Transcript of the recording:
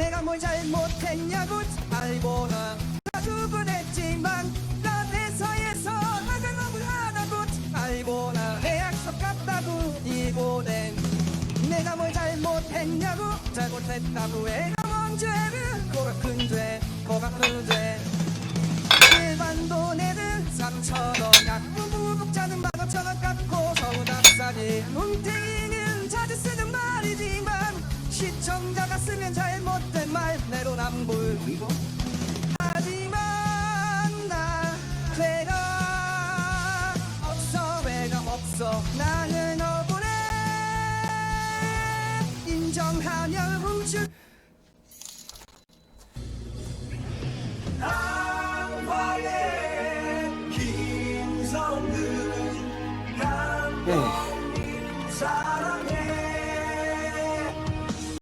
내가 뭘 잘못했냐고 다 구분했지만 나 대사에서 나가 너무 하다고 알고나 내 약속 같다고 이보낸. 내가 뭘 잘못했냐고 잘못했다고 애가 뭔죄를 뭐가 큰죄 뭐가 큰죄. 일반 돈에는 3천원 갖고 무급자는 만오천원 깎고 서운합사지 뭉탱이 쓰면 잘못된 말 내로남불 하지만 나 죄가 없어 외감 없어. 나는 억울해. 인정하며 우주 당황해 김성근 네. 사랑해.